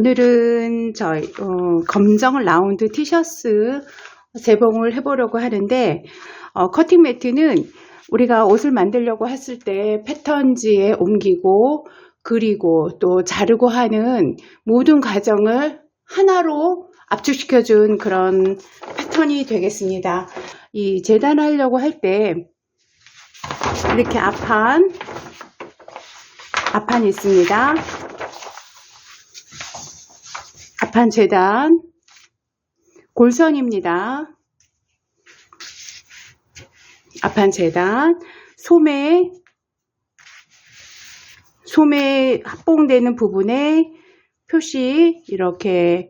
오늘은 저희 어, 검정 라운드 티셔츠 재봉을 해보려고 하는데 어, 커팅 매트는 우리가 옷을 만들려고 했을 때 패턴지에 옮기고 그리고 또 자르고 하는 모든 과정을 하나로 압축시켜준 그런 패턴이 되겠습니다. 이 재단하려고 할 때 이렇게 앞판 앞판이 있습니다. 앞판 재단 골선입니다. 앞판 재단 소매 소매 합봉되는 부분에 표시 이렇게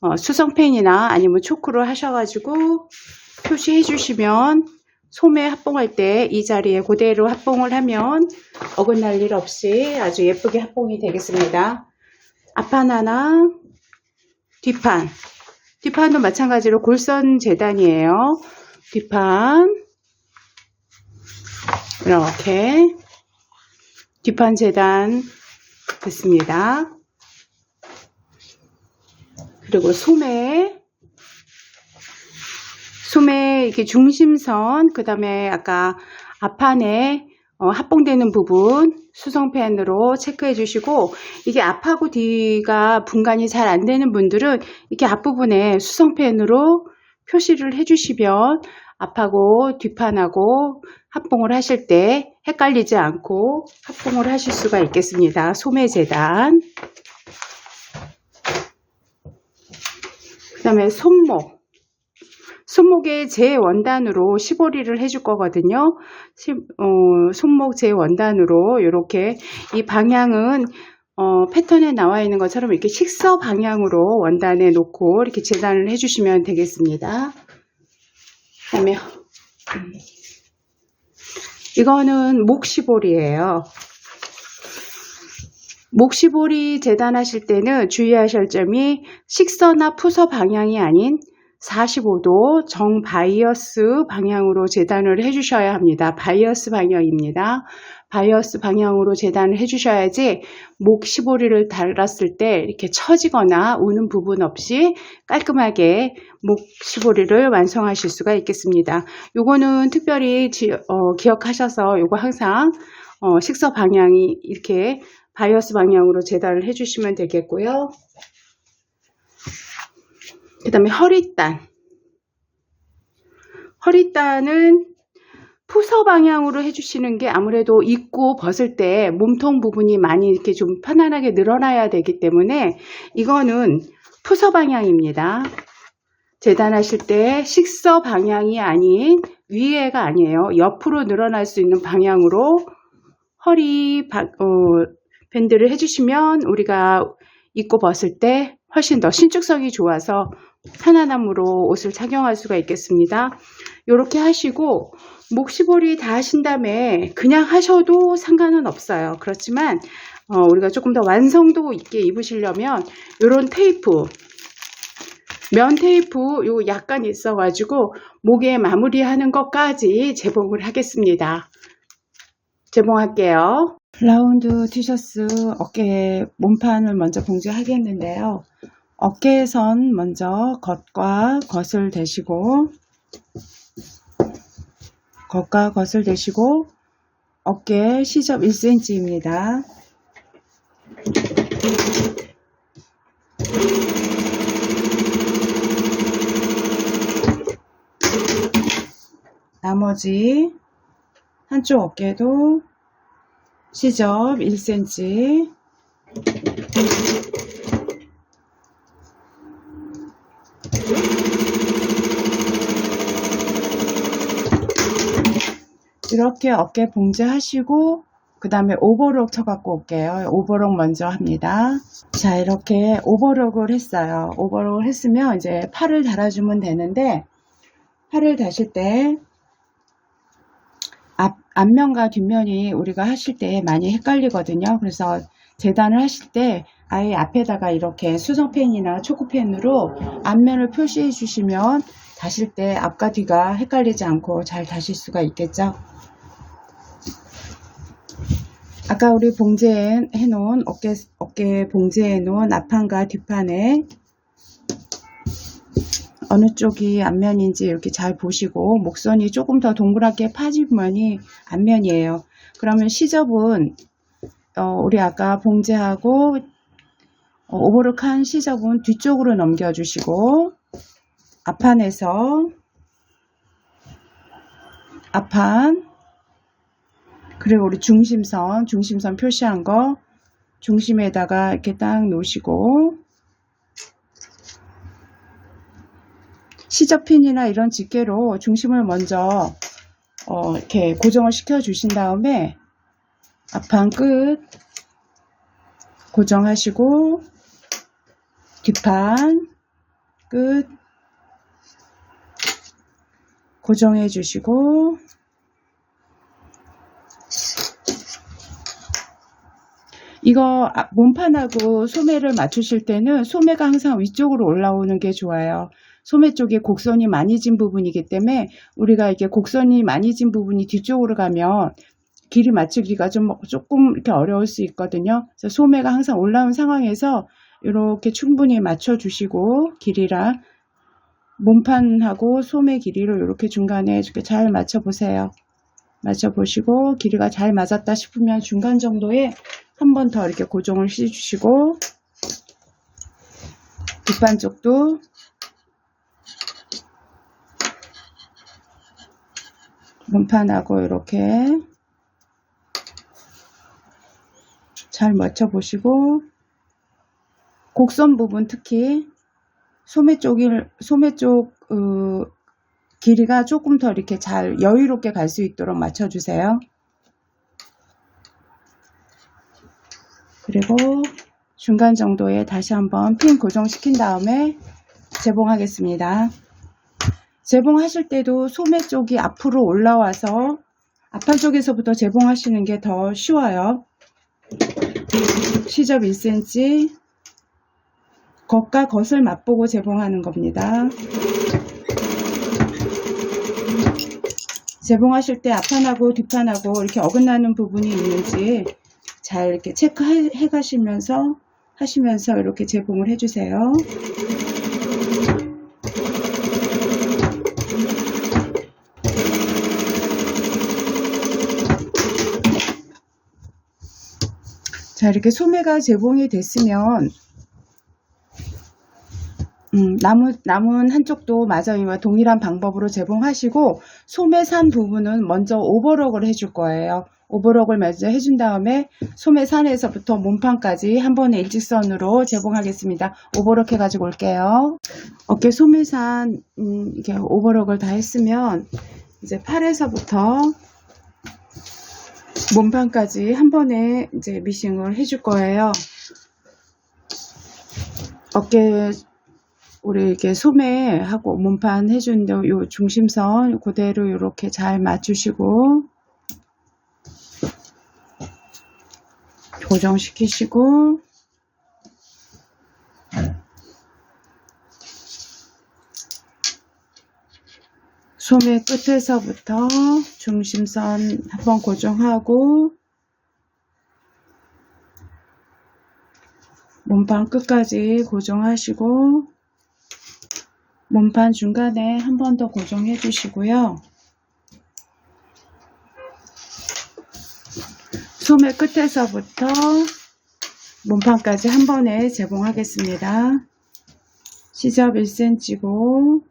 어, 수성펜이나 아니면 초크로 하셔가지고 표시해 주시면 소매 합봉할 때 이 자리에 그대로 합봉을 하면 어긋날 일 없이 아주 예쁘게 합봉이 되겠습니다. 앞판 하나, 뒷판. 뒷판도 마찬가지로 골선 재단이에요. 뒷판. 이렇게. 뒷판 재단 됐습니다. 그리고 소매. 소매 이렇게 중심선, 그 다음에 아까 앞판에 어, 합봉되는 부분 수성펜으로 체크해 주시고 이게 앞하고 뒤가 분간이 잘 안 되는 분들은 이렇게 앞부분에 수성펜으로 표시를 해 주시면 앞하고 뒷판하고 합봉을 하실 때 헷갈리지 않고 합봉을 하실 수가 있겠습니다. 소매 재단 그 다음에 손목 손목의 제 원단으로 시보리를 해줄 거거든요. 시, 어, 손목 제 원단으로 이렇게 이 방향은 어, 패턴에 나와 있는 것처럼 이렇게 식서 방향으로 원단에 놓고 이렇게 재단을 해주시면 되겠습니다. 그 다음에 음, 이거는 목시볼이에요. 목시볼이 재단하실 때는 주의하실 점이 식서나 푸서 방향이 아닌 45도 정바이어스 방향으로 재단을 해주셔야 합니다. 바이어스 방향입니다. 바이어스 방향으로 재단을 해주셔야지 목 시보리를 달았을 때 이렇게 처지거나 우는 부분 없이 깔끔하게 목 시보리를 완성하실 수가 있겠습니다. 요거는 특별히 지, 어, 기억하셔서 요거 항상 어, 식서 방향이 이렇게 바이어스 방향으로 재단을 해주시면 되겠고요. 그 다음에 허리단. 허리단은 푸서 방향으로 해주시는 게 아무래도 입고 벗을 때 몸통 부분이 많이 이렇게 좀 편안하게 늘어나야 되기 때문에 이거는 푸서 방향입니다. 재단하실 때 식서 방향이 아닌 위에가 아니에요. 옆으로 늘어날 수 있는 방향으로 허리 바, 어, 밴드를 해주시면 우리가 입고 벗을 때 훨씬 더 신축성이 좋아서 편안함으로 옷을 착용할 수가 있겠습니다. 이렇게 하시고 목시볼이 다 하신 다음에 그냥 하셔도 상관은 없어요. 그렇지만 어, 우리가 조금 더 완성도 있게 입으시려면 이런 테이프 면 테이프 요 약간 있어 가지고 목에 마무리하는 것까지 재봉을 하겠습니다. 재봉할게요. 라운드 티셔츠 어깨 몸판을 먼저 봉제하겠는데요. 어깨선 먼저 겉과 겉을 대시고 겉과 겉을 대시고 어깨 시접 1cm입니다. 나머지 한쪽 어깨도 시접 1cm 이렇게 어깨 봉제하시고 그 다음에 오버록 쳐갖고 올게요. 오버록 먼저 합니다. 자 이렇게 오버록을 했어요. 오버록을 했으면 이제 팔을 달아주면 되는데 팔을 다실 때 앞, 앞면과 뒷면이 우리가 하실 때 많이 헷갈리거든요. 그래서 재단을 하실 때 아예 앞에다가 이렇게 수성펜이나 초코펜으로 앞면을 표시해 주시면 다실 때 앞과 뒤가 헷갈리지 않고 잘 다실 수가 있겠죠. 아까 우리 봉제해 놓은 어깨 어깨 봉제해 놓은 앞판과 뒷판에 어느 쪽이 앞면인지 이렇게 잘 보시고 목선이 조금 더 동그랗게 파진 면이 앞면이에요. 그러면 시접은 어, 우리 아까 봉제하고 어, 오버룩한 시접은 뒤쪽으로 넘겨주시고 앞판에서 앞판 그리고 우리 중심선 중심선 표시한 거 중심에다가 이렇게 딱 놓으시고. 시접핀이나 이런 집게로 중심을 먼저 어, 이렇게 고정을 시켜 주신 다음에 앞판 끝 고정하시고 뒷판 끝 고정해 주시고 이거 아, 몸판하고 소매를 맞추실 때는 소매가 항상 위쪽으로 올라오는 게 좋아요. 소매 쪽에 곡선이 많이 진 부분이기 때문에 우리가 이게 곡선이 많이 진 부분이 뒤쪽으로 가면 길이 맞추기가 좀 조금 이렇게 어려울 수 있거든요. 그래서 소매가 항상 올라온 상황에서 이렇게 충분히 맞춰 주시고 길이랑 몸판하고 소매 길이로 이렇게 중간에 이렇게 잘 맞춰 보세요. 맞춰 보시고 길이가 잘 맞았다 싶으면 중간 정도에 한 번 더 이렇게 고정을 해 주시고 뒷판 쪽도 몸판하고 이렇게 잘 맞춰 보시고 곡선 부분 특히 소매 쪽을 소매 쪽 어, 길이가 조금 더 이렇게 잘 여유롭게 갈 수 있도록 맞춰 주세요. 그리고 중간 정도에 다시 한번 핀 고정시킨 다음에 재봉하겠습니다. 재봉하실 때도 소매 쪽이 앞으로 올라와서 앞판 쪽에서부터 재봉하시는 게 더 쉬워요. 시접 1cm 겉과 겉을 맛보고 재봉하는 겁니다. 재봉하실 때 앞판하고 뒷판하고 이렇게 어긋나는 부분이 있는지 잘 이렇게 체크해 가시면서 하시면서 이렇게 재봉을 해주세요. 자 이렇게 소매가 재봉이 됐으면 음, 남은, 남은 한쪽도 마저 이와 동일한 방법으로 재봉하시고 소매 산 부분은 먼저 오버럭을 해줄 거예요. 오버럭을 먼저 해준 다음에 소매 산에서부터 몸판까지 한 번에 일직선으로 재봉하겠습니다. 오버럭 해가지고 올게요. 어깨 소매산 음, 이렇게 오버럭을 다 했으면 이제 팔에서부터 몸판까지 한 번에 이제 미싱을 해줄 거예요. 어깨 우리 이렇게 소매하고 몸판 해주는데 요 중심선 그대로 이렇게 잘 맞추시고 고정시키시고 소매 끝에서부터 중심선 한번 고정하고 몸판 끝까지 고정하시고 몸판 중간에 한 번 더 고정해 주시고요. 소매 끝에서부터 몸판까지 한 번에 재봉하겠습니다. 시접 1cm고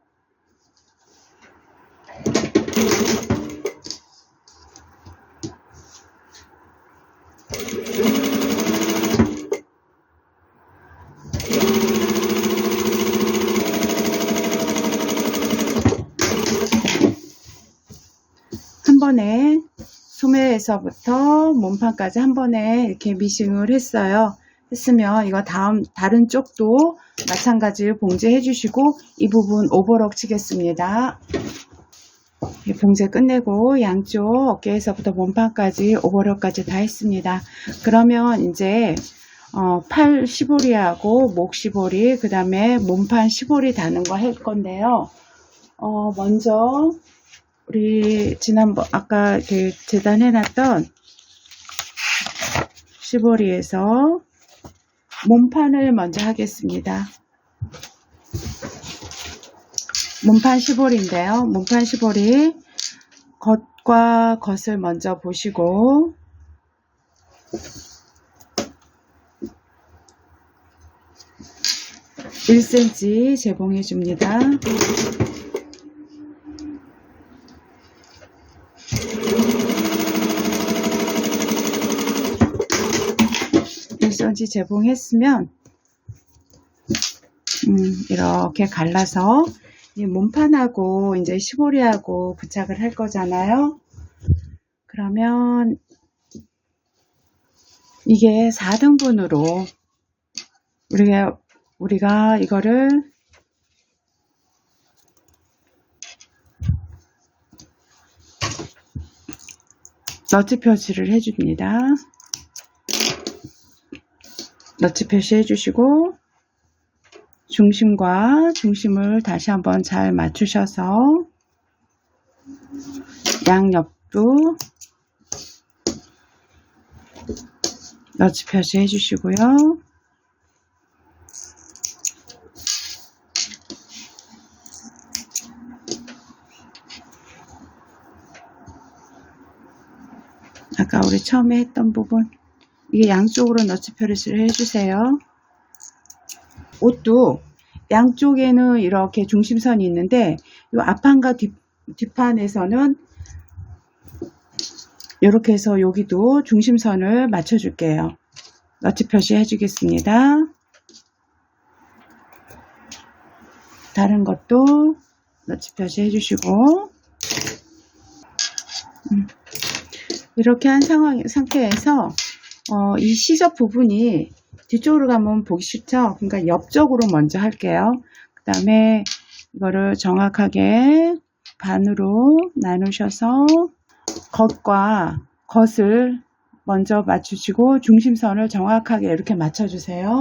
한 번에 소매에서부터 몸판까지 한 번에 이렇게 미싱을 했어요. 했으면 이거 다음 다른 쪽도 마찬가지로 봉제해 주시고 이 부분 오버럭 치겠습니다. 이 봉제 끝내고 양쪽 어깨에서부터 몸판까지 오버럭까지 다 했습니다. 그러면 이제 어, 팔 시보리하고 목 시보리 그 다음에 몸판 시보리 다는 거 할 건데요. 어, 먼저 우리 지난번 아까 그 재단해 놨던 시보리에서 몸판을 먼저 하겠습니다. 몸판 시보리인데요. 몸판 시보리 겉과 겉을 먼저 보시고 (1cm) 제봉해 줍니다. (1cm) 제봉했으면 음, 이렇게 갈라서 이 몸판하고 이제 시보리하고 부착을 할 거잖아요. 그러면 이게 4등분으로 우리가 우리가 이거를 너트 표시를 해줍니다. 너트 표시 해 주시고 중심과 중심을 다시 한번 잘 맞추셔서 양옆도 너치 표시 해 주시고요. 아까 우리 처음에 했던 부분 이게 양쪽으로 너치 표시를 해주세요. 옷도 양쪽에는 이렇게 중심선이 있는데 이 앞판과 뒷, 뒷판에서는 이렇게 해서 여기도 중심선을 맞춰 줄게요. 너치 표시 해주겠습니다. 다른 것도 너치 표시 해주시고 음, 이렇게 한 상황 상태에서 어, 이 시접 부분이 뒤쪽으로 가면 보기 쉽죠? 그러니까 옆쪽으로 먼저 할게요. 그 다음에 이거를 정확하게 반으로 나누셔서 겉과 겉을 먼저 맞추시고 중심선을 정확하게 이렇게 맞춰주세요.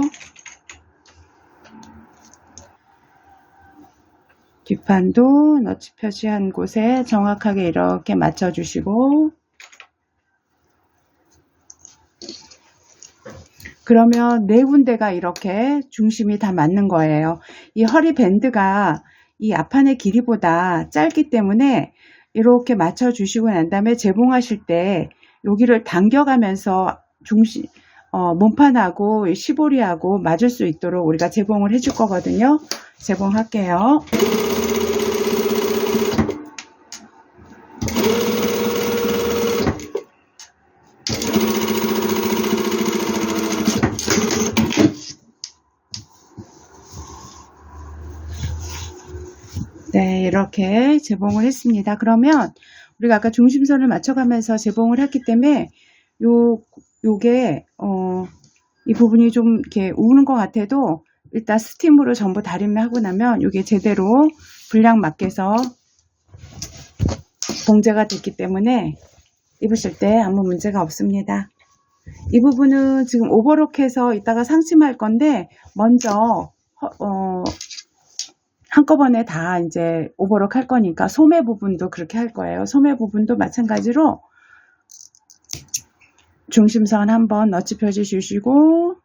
뒷판도 너치 표시한 곳에 정확하게 이렇게 맞춰주시고 그러면 네 군데가 이렇게 중심이 다 맞는 거예요. 이 허리 밴드가 이 앞판의 길이보다 짧기 때문에 이렇게 맞춰 주시고 난 다음에 재봉하실 때 여기를 당겨가면서 중심 어, 몸판하고 시보리하고 맞을 수 있도록 우리가 재봉을 해줄 거거든요. 재봉할게요. 네, 이렇게 재봉을 했습니다. 그러면 우리가 아까 중심선을 맞춰가면서 재봉을 했기 때문에 요, 요게, 어, 이 부분이 좀 이렇게 우는 것 같아도 일단 스팀으로 전부 다림을 하고 나면 이게 제대로 분량 맞게서 봉제가 됐기 때문에 입으실 때 아무 문제가 없습니다. 이 부분은 지금 오버록해서 이따가 상심할 건데 먼저 어, 한꺼번에 다 이제 오버록 할 거니까 소매 부분도 그렇게 할 거예요. 소매 부분도 마찬가지로 중심선 한번 너치 펴주 주시고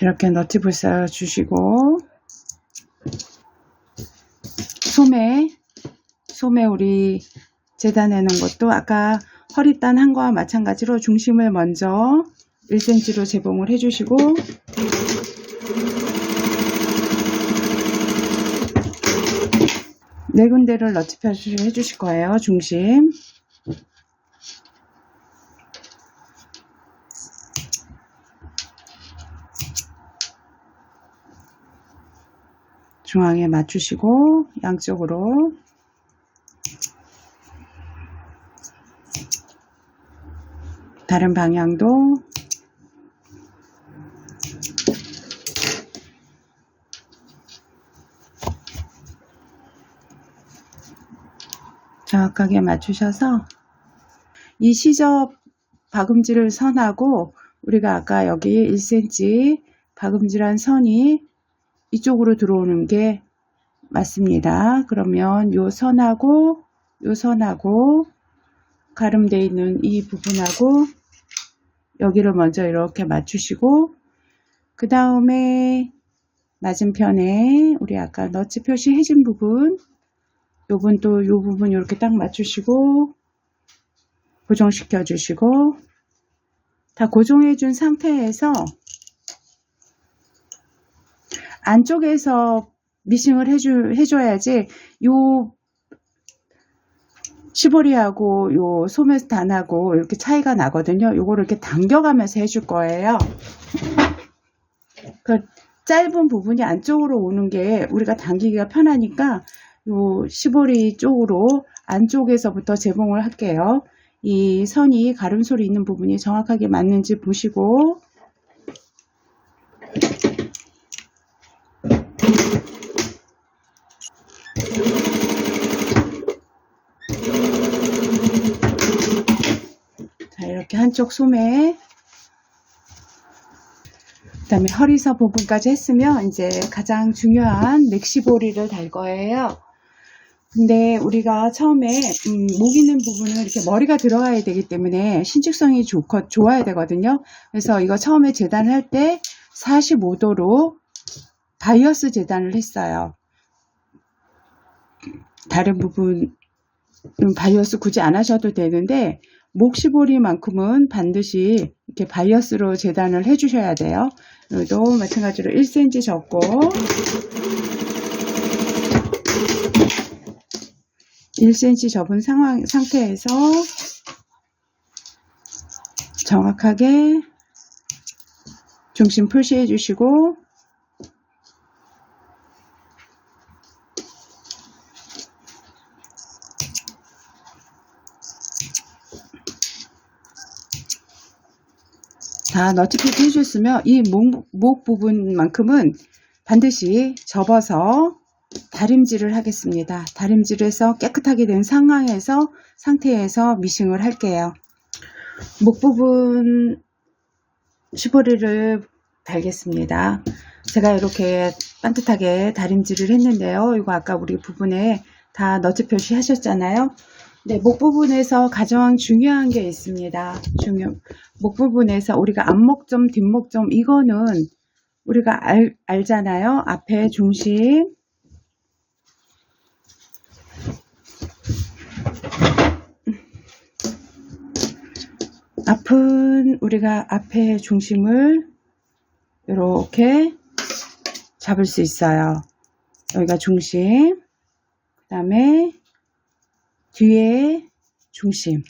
이렇게 너트 불사 주시고 소매 소매 우리 재단해 놓은 것도 아까 허리단 한 거와 마찬가지로 중심을 먼저 1cm로 재봉을 해주시고 네 군데를 너트 표시를 해주실 거예요. 중심 중앙에 맞추시고 양쪽으로 다른 방향도 정확하게 맞추셔서 이 시접 박음질을 선하고 우리가 아까 여기 1cm 박음질한 선이 이쪽으로 들어오는 게 맞습니다. 그러면 요 선하고 요 선하고 가름되어 있는 이 부분하고 여기를 먼저 이렇게 맞추시고 그 다음에 맞은편에 우리 아까 너츠 표시해준 부분 요 부분도 요 부분 이렇게 딱 맞추시고 고정시켜 주시고 다 고정해 준 상태에서 안쪽에서 미싱을 해줘야지 요 시보리하고 요 소매단하고 이렇게 차이가 나거든요. 요거를 이렇게 당겨가면서 해줄 거예요. 그 짧은 부분이 안쪽으로 오는 게 우리가 당기기가 편하니까 요 시보리 쪽으로 안쪽에서부터 재봉을 할게요. 이 선이 가름소리 있는 부분이 정확하게 맞는지 보시고 자 이렇게 한쪽 소매 그 다음에 허리서 부분까지 했으면 이제 가장 중요한 넥시보리를 달 거예요. 근데 우리가 처음에 음, 목 있는 부분은 이렇게 머리가 들어가야 되기 때문에 신축성이 좋고 좋아야 되거든요. 그래서 이거 처음에 재단할 때 45도로 바이어스 재단을 했어요. 다른 부분 음, 바이어스 굳이 안 하셔도 되는데 목시보리만큼은 반드시 이렇게 바이어스로 재단을 해 주셔야 돼요. 여기도 마찬가지로 1cm 접고 1cm 접은 상황, 상태에서 정확하게 중심 표시해 주시고 다 너티피트 해줬으면 이 목, 목 부분만큼은 반드시 접어서 다림질을 하겠습니다. 다림질을 해서 깨끗하게 된 상황에서 상태에서 미싱을 할게요. 목 부분 슈퍼리를 달겠습니다. 제가 이렇게 반듯하게 다림질을 했는데요. 이거 아까 우리 부분에 다 너트 표시 하셨잖아요. 네, 목 부분에서 가장 중요한 게 있습니다. 중요, 목 부분에서 우리가 앞목점, 뒷목점, 이거는 우리가 알, 알잖아요. 앞에 중심, 앞은 우리가 앞에 중심을 이렇게 잡을 수 있어요. 여기가 중심, 그 다음에 뒤에 중심.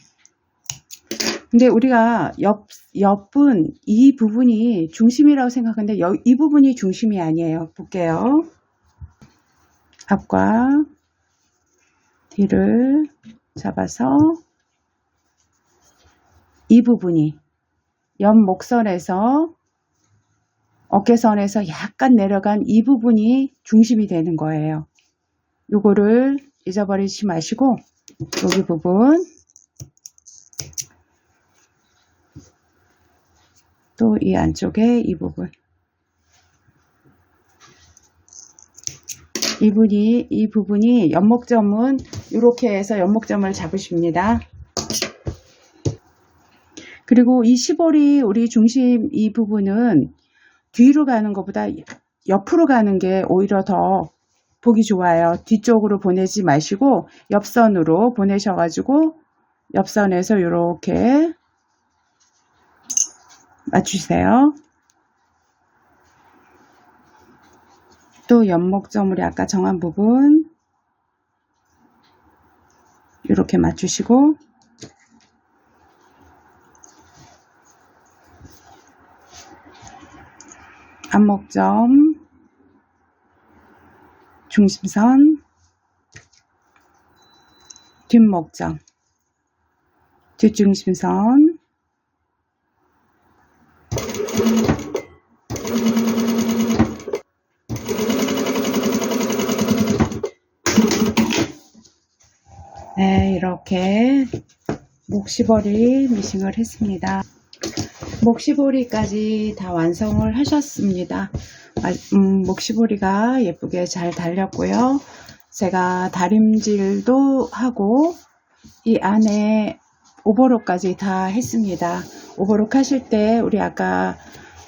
근데 우리가 옆, 옆은 이 부분이 중심이라고 생각하는데 여, 이 부분이 중심이 아니에요. 볼게요. 앞과 뒤를 잡아서 이 부분이 옆 목선에서 어깨선에서 약간 내려간 이 부분이 중심이 되는 거예요. 요거를 잊어버리지 마시고 여기 부분 또 이 안쪽에 이 부분 이 부분이 이 부분이 연목점은 이렇게 해서 연목점을 잡으십니다. 그리고 이 시볼이 우리 중심 이 부분은 뒤로 가는 것보다 옆으로 가는 게 오히려 더 보기 좋아요. 뒤쪽으로 보내지 마시고 옆선으로 보내셔가지고 옆선에서 이렇게 맞추세요. 또 연목점 우리 아까 정한 부분 이렇게 맞추시고 앞목점 중심선 뒷목점 뒷중심선 네 이렇게 목시버리 미싱을 했습니다 목시보리까지 다 완성을 하셨습니다. 아, 음, 목시보리가 예쁘게 잘 달렸고요. 제가 다림질도 하고 이 안에 오버록까지 다 했습니다. 오버록 하실 때 우리 아까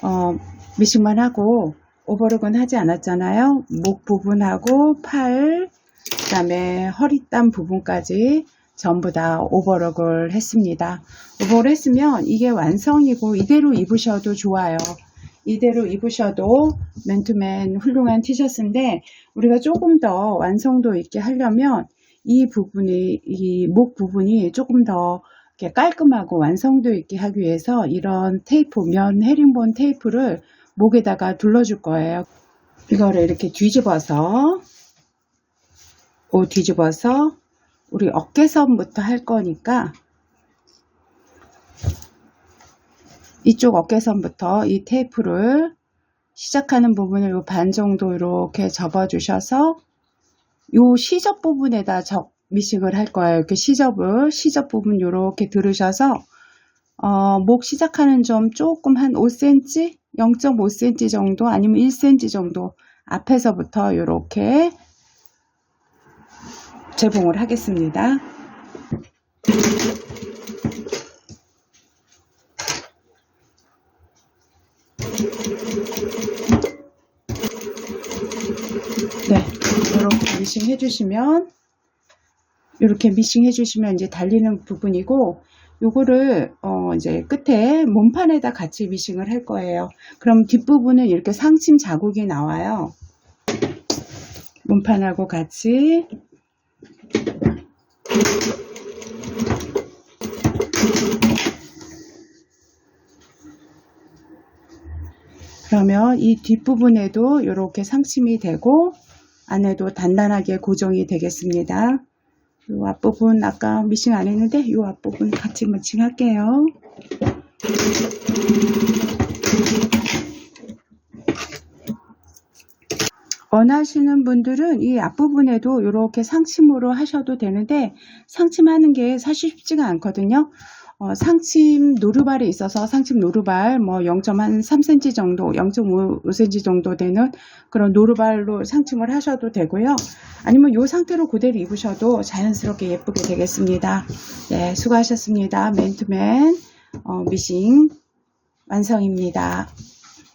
어, 미싱만 하고 오버록은 하지 않았잖아요. 목 부분하고 팔, 그 다음에 허리땀 부분까지 전부 다 오버록을 했습니다. 오버를 했으면 이게 완성이고 이대로 입으셔도 좋아요. 이대로 입으셔도 맨투맨 훌륭한 티셔츠인데 우리가 조금 더 완성도 있게 하려면 이 부분이 이 목 부분이 조금 더 이렇게 깔끔하고 완성도 있게 하기 위해서 이런 테이프 면 헤링본 테이프를 목에다가 둘러줄 거예요. 이거를 이렇게 뒤집어서 오 뒤집어서 우리 어깨선부터 할 거니까 이쪽 어깨선부터 이 테이프를 시작하는 부분을 요 반 정도 이렇게 접어 주셔서 요 시접 부분에다 접 미싱을 할 거예요. 이렇게 시접을 시접 부분 이렇게 들으셔서 어, 목 시작하는 점 조금 한 5cm, 0.5cm 정도 아니면 1cm 정도 앞에서부터 이렇게 재봉을 하겠습니다. 네, 이렇게 미싱 해주시면 이렇게 미싱 해주시면 이제 달리는 부분이고 요거를 어 이제 끝에 몸판에다 같이 미싱을 할 거예요. 그럼 뒷부분은 이렇게 상침 자국이 나와요. 몸판하고 같이 그러면 이 뒷부분에도 이렇게 상침이 되고 안에도 단단하게 고정이 되겠습니다. 이 앞부분 아까 미싱 안 했는데 이 앞부분 같이 미싱 할게요. 원하시는 분들은 이 앞부분에도 이렇게 상침으로 하셔도 되는데 상침하는 게 사실 쉽지가 않거든요. 어, 상침 노루발이 있어서 상침 노루발 뭐 0.3cm 정도, 0.5cm 정도 되는 그런 노루발로 상침을 하셔도 되고요. 아니면 이 상태로 그대로 입으셔도 자연스럽게 예쁘게 되겠습니다. 네, 수고하셨습니다. 맨투맨 어, 미싱 완성입니다.